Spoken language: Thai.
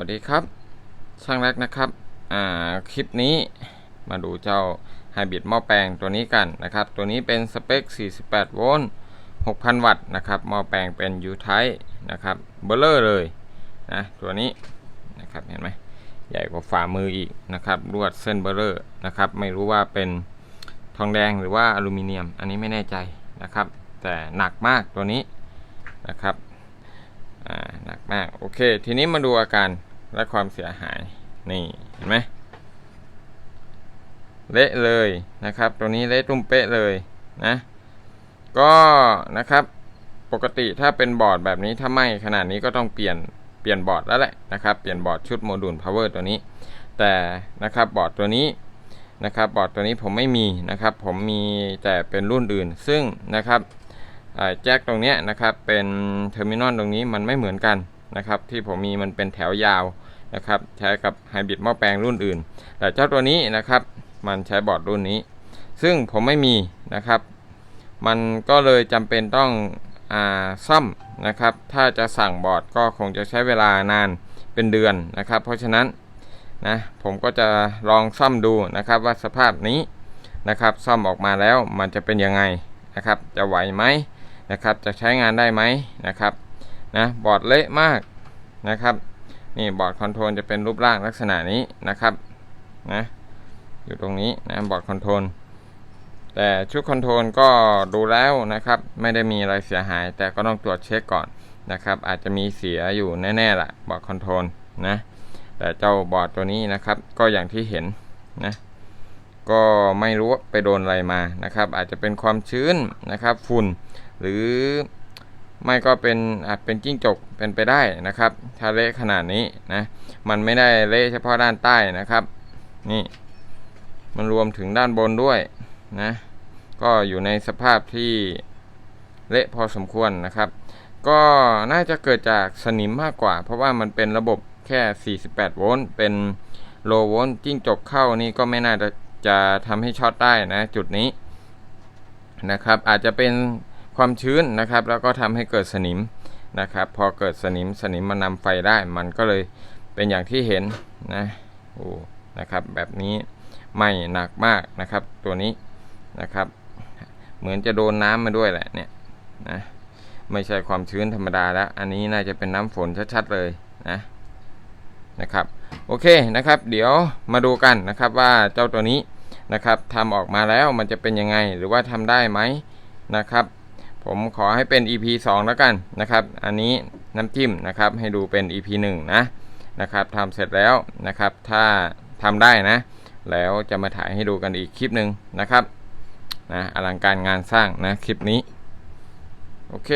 วัสดีครับ ช่างแรกนะครับอ่าคลิปนี้มาดูเจ้าไฮบริดหม้อแปลงตัวนี้กันนะครับ ตัวนี้เป็นสเปค 48 โวลต์ 6,000 วัตต์นะครับหม้อแปลงเป็น U type นะครับเบลเลอร์เลยนะตัวนี้นะครับเห็นไหมใหญ่กว่าฝ่ามืออีกนะครับลวดเส้นเบลเลอร์นะครับไม่รู้ว่าเป็นทองแดงหรือว่าอลูมิเนียม อันนี้ไม่แน่ใจนะครับ แต่หนักมากตัวนี้นะครับอ่าหนักมาก โอเค ทีนี้มาดูอาการ และความเสียหาย นี่ เห็นไหมเละเลยนะครับ ตัวนี้เละตุ้มเป๊ะเลยนะ ก็นะครับปกติถ้าเป็นบอร์ดแบบนี้ถ้าไม่ขนาดนี้ก็ต้องเปลี่ยนเปลี่ยนบอร์ดแล้วแหละนะครับ เปลี่ยนบอร์ดชุดโมดูล power ตัวนี้ แต่นะครับบอร์ดตัวนี้นะครับบอร์ดตัวนี้ผมไม่มีนะครับ ผมมีแต่เป็นรุ่นอื่น ซึ่งนะครับแจ็คตรงนี้นะครับเป็นเทอร์มินอลตรงนี้มันไม่เหมือนกัน นะครับที่ผมมีมันเป็นแถวยาวนะครับใช้กับไฮบริดหม้อแปลงรุ่นอื่น แต่เจ้าตัวนี้นะครับมันใช้บอร์ดรุ่นนี้ ซึ่งผมไม่มีนะครับ มันก็เลยจำเป็นต้องอ่าซ่อมนะครับ ถ้าจะสั่งบอร์ดก็คงจะใช้เวลานานเป็นเดือนนะครับ เพราะฉะนั้นนะผมก็จะลองซ่อมดูนะครับว่าสภาพนี้นะครับซ่อมออกมาแล้วมันจะเป็นยังไงนะครับ จะไหวไหมนะครับ จะใช้งานได้ไหมนะครับ นะบอร์ดเละมากนะครับนี่บอร์ดคอนโทรลจะเป็นรูปร่างลักษณะนี้นะครับนะอยู่ตรงนี้นะบอร์ดคอนโทรลแต่ชุดคอนโทรลก็ดูแล้วนะครับไม่ได้มีอะไรเสียหาย แต่ก็ต้องตรวจเช็คก่อนนะครับ อาจจะมีเสียอยู่แน่ๆละบอร์ดคอนโทรลนะแต่เจ้าบอร์ดตัวนี้นะครับ ก็อย่างที่เห็นนะก็ไม่รู้ไปโดนอะไรมานะครับ อาจจะเป็นความชื้นนะครับ ฝุ่นหรือ ไม่ก็เป็นอาจเป็นจิ้งจกเป็นไปได้นะครับ ถ้าเละขนาดนี้นะมันไม่ได้เละเฉพาะด้านใต้นะครับ นี่ มันรวมถึงด้านบนด้วยนะก็อยู่ในสภาพที่เละพอสมควรนะครับ ก็น่าจะเกิดจากสนิมมากกว่า เพราะว่ามันเป็นระบบแค่ 48 โวลต์เป็นโลโวลต์จิ้งจกเข้านี่ก็ไม่น่าจะจะทำให้ช็อตได้นะจุดนี้นะครับ อาจจะเป็น ความชื้นนะครับ แล้วก็ทำให้เกิดสนิมนะครับ พอเกิดสนิมสนิมมันนำไฟได้ มันก็เลยเป็นอย่างที่เห็นนะโอ้นะครับ แบบนี้ไหมหนักมากนะครับ ตัวนี้นะครับ เหมือนจะโดนน้ำมาด้วยแหละเนี่ยนะไม่ใช่ความชื้นธรรมดาแล้ว อันนี้น่าจะเป็นน้ำฝนชัดๆเลยนะนะครับโอเคนะครับ เดี๋ยวมาดูกันนะครับว่าเจ้าตัวนี้นะครับทำออกมาแล้วมันจะเป็นยังไงหรือว่าทำได้ไหมนะครับ ผมขอให้เป็น EP 2 แล้วกันนะครับ อันนี้น้ำจิ้มนะครับให้ดูเป็น EP 1 นะนะครับทำเสร็จแล้วนะครับ ถ้าทำได้นะ แล้วจะมาถ่ายให้ดูกันอีกคลิปหนึ่งนะครับนะอลังการงานสร้างนะคลิปนี้ โอเค